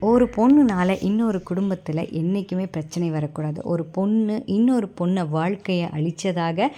ஒரு பொண்ணுனால இன்னொரு குடும்பத்தில் என்றைக்குமே பிரச்சனை வரக்கூடாது. ஒரு பொண்ணு இன்னொரு பொண்ணை வாழ்க்கையை அழித்ததாக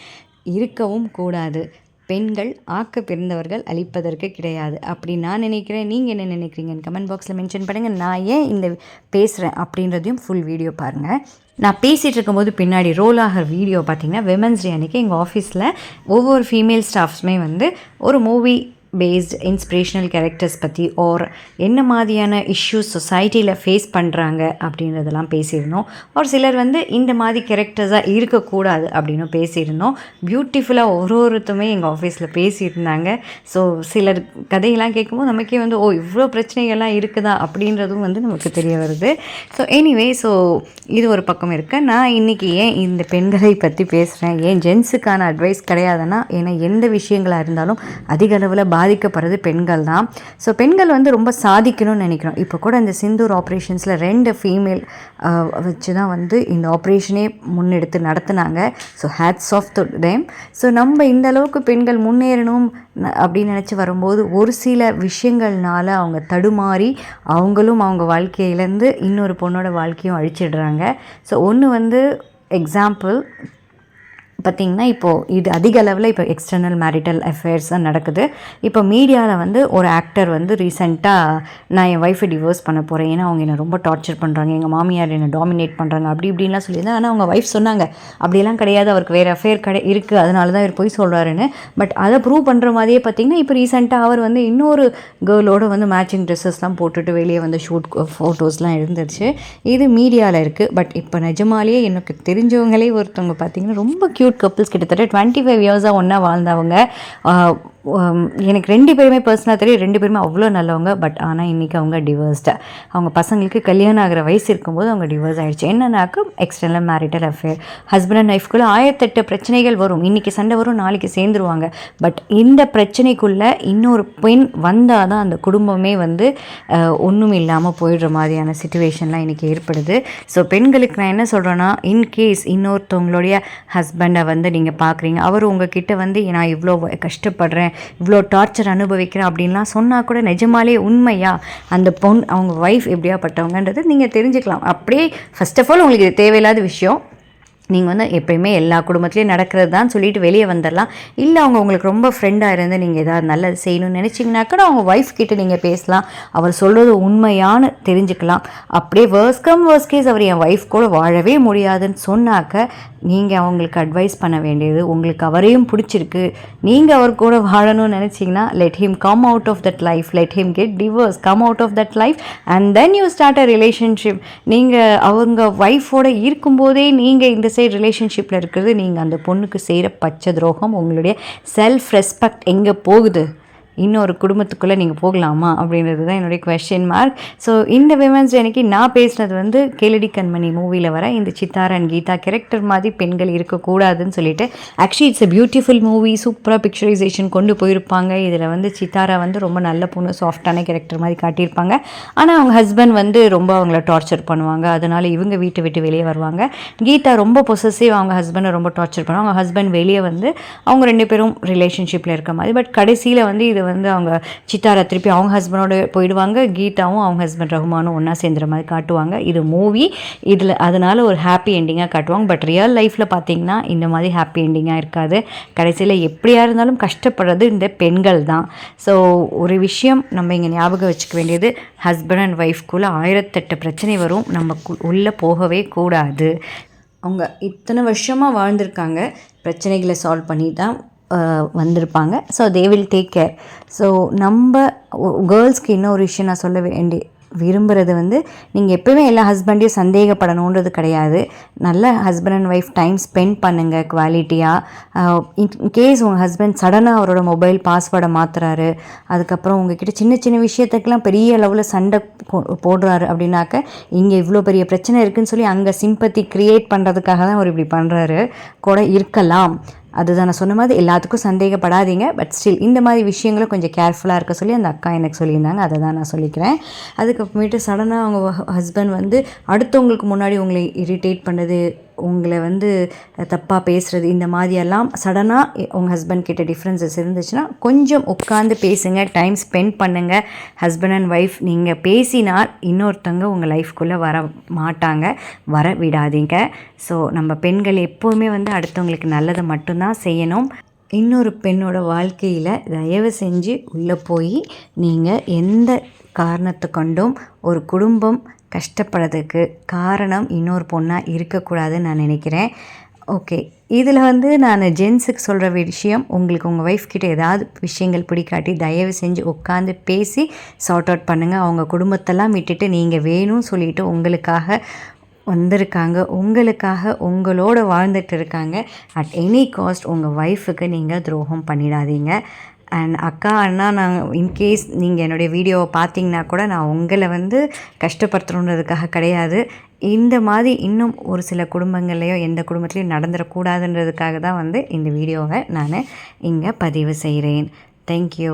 இருக்கவும் கூடாது. பெண்கள் ஆக்க பிறந்தவர்கள் அழிப்பதற்கு கிடையாது. அப்படி நான் நினைக்கிறேன். நீங்கள் என்ன நினைக்கிறீங்கன்னு கமெண்ட் பாக்ஸில் மென்ஷன் பண்ணுங்கள் நான் ஏன் இந்த பேசுகிறேன் அப்படின்றதையும் ஃபுல் வீடியோ பாருங்கள் நான் பேசிகிட்டு இருக்கும்போது பின்னாடி ரோல் ஆகிற வீடியோ பார்த்திங்கன்னா விமன்ஸ் டே அன்றைக்கி எங்கள் ஆஃபீஸில் ஒவ்வொரு ஃபீமேல் ஸ்டாஃப்ஸுமே வந்து ஒரு மூவி பேஸ்ட் இன்ஸ்பிரேஷனல் கேரக்டர்ஸ் பற்றி ஆர் என்ன மாதிரியான இஷ்யூஸ் சொசைட்டியில் ஃபேஸ் பண்ணுறாங்க அப்படின்றதெல்லாம் பேசியிருந்தோம். ஒரு சிலர் வந்து இந்த மாதிரி கேரக்டர்ஸாக இருக்கக்கூடாது அப்படின்னு பேசியிருந்தோம். பியூட்டிஃபுல்லாக ஒரு ஒருத்தருமே எங்கள் ஆஃபீஸில் பேசியிருந்தாங்க. ஸோ சிலர் கதையெல்லாம் கேட்கும்போது நமக்கே வந்து ஓ இவ்வளோ பிரச்சனைகள்லாம் இருக்குதா? அப்படின்றதும் வந்து நமக்கு தெரிய வருது. ஸோ எனிவே ஸோ இது ஒரு பக்கம் இருக்க. நான் இன்றைக்கி ஏன் இந்த பெண்களை பற்றி பேசுகிறேன் ஏன் ஜென்ஸுக்கான அட்வைஸ் கிடையாதுன்னா ஏன்னா எந்த விஷயங்களாக இருந்தாலும் அதிக அளவில் பாதிக்கப்படுறது பெண்கள் தான். ஸோ பெண்கள் வந்து ரொம்ப சாதிக்கணும்னு நினைக்கிறோம். இப்போ கூட இந்த சிந்தூர் ஆப்ரேஷன்ஸில் ரெண்டு ஃபீமேல் வச்சு தான் வந்து இந்த ஆப்ரேஷனே முன்னெடுத்து நடத்துனாங்க. So hats off to them so நம்ம இந்த அளவுக்கு பெண்கள் முன்னேறணும் அப்படின்னு நினச்சி வரும்போது ஒரு சில விஷயங்கள்னால அவங்க தடுமாறி அவங்களும் அவங்க வாழ்க்கையிலேருந்து இன்னொரு பொண்ணோட வாழ்க்கையும் அழிச்சிடுறாங்க. ஸோ ஒன்று வந்து எக்ஸாம்பிள் பார்த்திங்கன்னா இப்போது இது அதிக அளவில் இப்போ எக்ஸ்டர்னல் மேரிட்டல் அஃபேர்ஸ் தான் நடக்குது. இப்போ மீடியாவில் வந்து ஒரு ஆக்டர் வந்து ரீசெண்டாக நான் என் ஒய்ஃபை டிவோர்ஸ் பண்ண போகிறேன் ஏன்னா அவங்க என்னை ரொம்ப டார்ச்சர் பண்ணுறாங்க எங்கள் மாமியார் என்னை டாமினேட் பண்ணுறாங்க அப்படி இப்படின்லாம் சொல்லியிருந்தேன் ஆனால் அவங்க ஒய்ஃப் சொன்னாங்க அப்படிலாம் கிடையாது. அவருக்கு வேறு அஃபேர் கடை இருக்குது அதனால தான் இவர் போய் சொல்கிறாருன்னு பட் அதை ப்ரூவ் பண்ணுற மாதிரியே பார்த்திங்கன்னா இப்போ ரீசெண்டாக அவர் வந்து இன்னொரு கேர்ளோட வந்து மேட்சிங் ட்ரெஸ்ஸஸ்லாம் போட்டுட்டு வெளியே வந்து ஷூட் ஃபோட்டோஸ்லாம் இருந்துருச்சு இது மீடியாவில் இருக்குது பட் இப்போ நிஜமாலேயே எனக்கு தெரிஞ்சவங்களே ஒருத்தவங்க பார்த்திங்கன்னா ரொம்ப க்யூட் கப்புள்ஸ் கிட்டத்தட்ட டுவெண்ட்டி ஃபைவ் இயர்ஸாக ஒன்றா வாழ்ந்தவங்க. எனக்கு ரெண்டு பேருமே பர்சனலாக தெரியும். ரெண்டு பேருமே அவ்வளோ நல்லவங்க பட் ஆனால் இன்றைக்கி அவங்க டிவர்ஸ்டு அவங்க பசங்களுக்கு கல்யாணம் ஆகிற வயசு இருக்கும்போது அவங்க டிவர்ஸ் ஆகிடுச்சு என்னன்னாக்கா external marital affair husband and ஒய்ஃப்குள்ளே ஆயிரத்தெட்டு பிரச்சனைகள் வரும். இன்றைக்கி சண்டை வரும் நாளைக்கு சேர்ந்துருவாங்க. பட் இந்த பிரச்சனைக்குள்ளே இன்னொரு பெண் வந்தால் தான் அந்த குடும்பமே வந்து ஒன்றும் இல்லாமல் போயிடுற மாதிரியான சுச்சுவேஷன்லாம் இன்றைக்கி ஏற்படுது. ஸோ பெண்களுக்கு நான் என்ன சொல்கிறேன்னா இன்கேஸ் இன்னொருத்தவங்களுடைய ஹஸ்பண்டை வந்து நீங்கள் பார்க்குறீங்க அவர் உங்ககிட்ட வந்து நான் இவ்வளோ கஷ்டப்படுறேன் இவ்வளோ டார்ச்சர் அனுபவிக்கிறேன் அப்படின்லாம் சொன்னால் கூட நிஜமாலே உண்மையா? அந்த பொன் அவங்க ஒய்ஃப் எப்படியாப்பட்டவங்கன்றது நீங்கள் தெரிஞ்சுக்கலாம். அப்படியே ஃபஸ்ட் ஆஃப் ஆல் உங்களுக்கு இது தேவையில்லாத விஷயம். நீங்கள் வந்து எப்பயுமே எல்லா குடும்பத்துலேயும் நடக்கிறது தான் சொல்லிட்டு வெளியே வந்துடலாம் இல்லை அவங்க உங்களுக்கு ரொம்ப ஃப்ரெண்டாக இருந்து நீங்கள் எதாவது நல்லது செய்யணும்னு நினச்சிங்கன்னா கூட அவங்க ஒய்ஃப் கிட்டே நீங்கள் பேசலாம். அவர் சொல்கிறது உண்மையானு தெரிஞ்சுக்கலாம். அப்படியே வேர்ஸ் கம் வேர்ஸ் கேஸ் அவர் என் ஒய்ஃப் கூட வாழவே முடியாதுன்னு சொன்னாக்க நீங்கள் அவங்களுக்கு அட்வைஸ் பண்ண வேண்டியது உங்களுக்கு அவரையும் பிடிச்சிருக்கு. நீங்கள் அவர் கூட வாழணும்னு நினச்சிங்கன்னா let him come out of that life let him get divorce come out of that life and then you start a relationship நீங்கள் அவங்க ஒய்ஃபோட இருக்கும்போதே நீங்கள் இந்த சைடு ரிலேஷன்ஷிப்பில் இருக்கிறது நீங்கள் அந்த பொண்ணுக்கு செய்கிற பச்சை துரோகம் உங்களுடைய செல்ஃப் ரெஸ்பெக்ட் எங்கே போகுது? இன்னொரு குடும்பத்துக்குள்ளே நீங்கள் போகலாமா அப்படின்றது தான் என்னுடைய கொஷின் மார்க் ஸோ இந்த விமன்ஸ் அன்னைக்கு நான் பேசினது வந்து கேளடி கண்மணி மூவியில் வர இந்த சித்தார் அண்ட் கீதா கேரக்டர் மாதிரி பெண்கள் இருக்கக்கூடாதுன்னு சொல்லிட்டு actually it's a beautiful movie சூப்பராக பிக்சரைசேஷன் கொண்டு போயிருப்பாங்க. இதில் வந்து சித்தாரா வந்து ரொம்ப நல்ல பொண்ணு சாஃப்டான கேரக்டர் மாதிரி காட்டியிருப்பாங்க. ஆனால் அவங்க ஹஸ்பண்ட் வந்து ரொம்ப அவங்கள டார்ச்சர் பண்ணுவாங்க. அதனால் இவங்க வீட்டை விட்டு வெளியே வருவாங்க. கீதா ரொம்ப பொசசிவ் அவங்க ஹஸ்பண்டை ரொம்ப டார்ச்சர் பண்ணுவாங்க. அவங்க ஹஸ்பண்ட் வெளியே வந்து அவங்க ரெண்டு பேரும் ரிலேஷன்ஷிப்பில் இருக்க மாதிரி. பட் கடைசியில் வந்து இது வந்து அவங்க சித்தாரா திருப்பி அவங்க ஹஸ்பண்டோட போயிடுவாங்க. கீதாவும் அவங்க ஹஸ்பண்ட் ரகுமானும் ஒன்றா சேர்ந்துற மாதிரி காட்டுவாங்க. இது மூவி இதில் அதனால் ஒரு ஹாப்பி எண்டிங்காக காட்டுவாங்க. பட் ரியல் லைஃப்பில் பார்த்தீங்கன்னா இந்த மாதிரி ஹாப்பி எண்டிங்காக இருக்காது. கடைசியில் எப்படியா இருந்தாலும் கஷ்டப்படுறது இந்த பெண்கள் தான். ஸோ ஒரு விஷயம் நம்ம இங்கே ஞாபகம் வச்சுக்க வேண்டியது ஹஸ்பண்ட் அண்ட் ஒய்ஃப்குள்ளே ஆயிரத்தெட்டு பிரச்சனை வரும். நம்ம உள்ளே போகவே கூடாது. அவங்க இத்தனை வருஷமாக வாழ்ந்திருக்காங்க. பிரச்சனைகளை சால்வ் பண்ணி தான் வந்திருப்பாங்க. So they will take care so நம்ம கேர்ள்ஸ்க்கு இன்னொரு விஷயம் நான் சொல்ல வேண்டி விரும்புகிறது வந்து நீங்கள் எப்போவுமே எல்லா ஹஸ்பண்டையும் சந்தேகப்படணுன்றது கிடையாது. நல்ல husband and wife time spend பண்ணுங்கள் குவாலிட்டியாக இன்கேஸ் உங்கள் ஹஸ்பண்ட் சடனாக அவரோட மொபைல் பாஸ்வேர்டை மாற்றுறாரு அதுக்கப்புறம் உங்ககிட்ட சின்ன சின்ன விஷயத்துக்கெலாம் பெரிய அளவில் சண்டை போடுறாரு அப்படின்னாக்க இங்கே இவ்வளோ பெரிய பிரச்சனை இருக்குதுன்னு சொல்லி அங்கே சிம்பத்தி க்ரியேட் பண்ணுறதுக்காக தான் அவர் இப்படி பண்ணுறாரு கூட இருக்கலாம். அதுதான் நான் சொன்ன மாதிரி எல்லாத்துக்கும் சந்தேகப்படாதீங்க. பட் ஸ்டில் இந்த மாதிரி விஷயங்களும் கொஞ்சம் கேர்ஃபுல்லாக இருக்க சொல்லி அந்த அக்கா எனக்கு சொல்லியிருந்தாங்க. அதை தான் நான் சொல்லிக்கிறேன். அதுக்கப்புறமேட்டு சடனாக அவங்க ஹஸ்பண்ட் வந்து அடுத்தவங்களுக்கு முன்னாடி உங்களை இரிட்டேட் பண்ணது உங்களை வந்து தப்பாக பேசுகிறது இந்த மாதிரியெல்லாம் சடனாக உங்கள் ஹஸ்பண்ட் கிட்ட டிஃப்ரென்சஸ் இருந்துச்சுன்னா கொஞ்சம் உட்காந்து பேசுங்க டைம் ஸ்பெண்ட் பண்ணுங்கள் ஹஸ்பண்ட் அண்ட் ஒய்ஃப் நீங்கள் பேசினால் இன்னொருத்தவங்க உங்கள் லைஃப்குள்ளே வர மாட்டாங்க வர விடாதீங்க. ஸோ நம்ம பெண்கள் எப்போவுமே வந்து அடுத்தவங்களுக்கு நல்லதை மட்டும்தான் செய்யணும். இன்னொரு பெண்ணோட வாழ்க்கையில் தயவு செஞ்சு உள்ளே போய் நீங்கள் எந்த காரணத்தை கொண்டும் ஒரு குடும்பம் கஷ்டப்படுறதுக்கு காரணம் இன்னொரு பொண்ணாக இருக்கக்கூடாதுன்னு நான் நினைக்கிறேன். ஓகே. இதில் வந்து நான் ஜென்ஸுக்கு சொல்கிற விஷயம் உங்களுக்கு உங்கள் ஒய்ஃப் கிட்ட ஏதாவது விஷயங்கள் பிடிக்காட்டி தயவு செஞ்சு உட்காந்து பேசி சார்ட் அவுட் பண்ணுங்கள் அவங்க குடும்பத்தெல்லாம் விட்டுட்டு நீங்கள் வேணும்னு சொல்லிவிட்டு உங்களுக்காக வந்திருக்காங்க. உங்களுக்காக உங்களோட வாழ்ந்துட்டு இருக்காங்க. அட் எனி காஸ்ட் உங்கள் ஒய்ஃபுக்கு நீங்கள் துரோகம் பண்ணிடாதீங்க. அண்ட் அக்கா அண்ணா நான் இன்கேஸ் நீங்கள் என்னுடைய வீடியோவை பார்த்தீங்கன்னா கூட நான் உங்களை வந்து கஷ்டப்படுத்தணுன்றதுக்காக கிடையாது. இந்த மாதிரி இன்னும் ஒரு சில குடும்பங்கள்லையோ எந்த குடும்பத்துலேயும் நடந்துடக்கூடாதுன்றதுக்காக தான் வந்து இந்த வீடியோவை நான் இங்கே பதிவு செய்கிறேன் தேங்க்யூ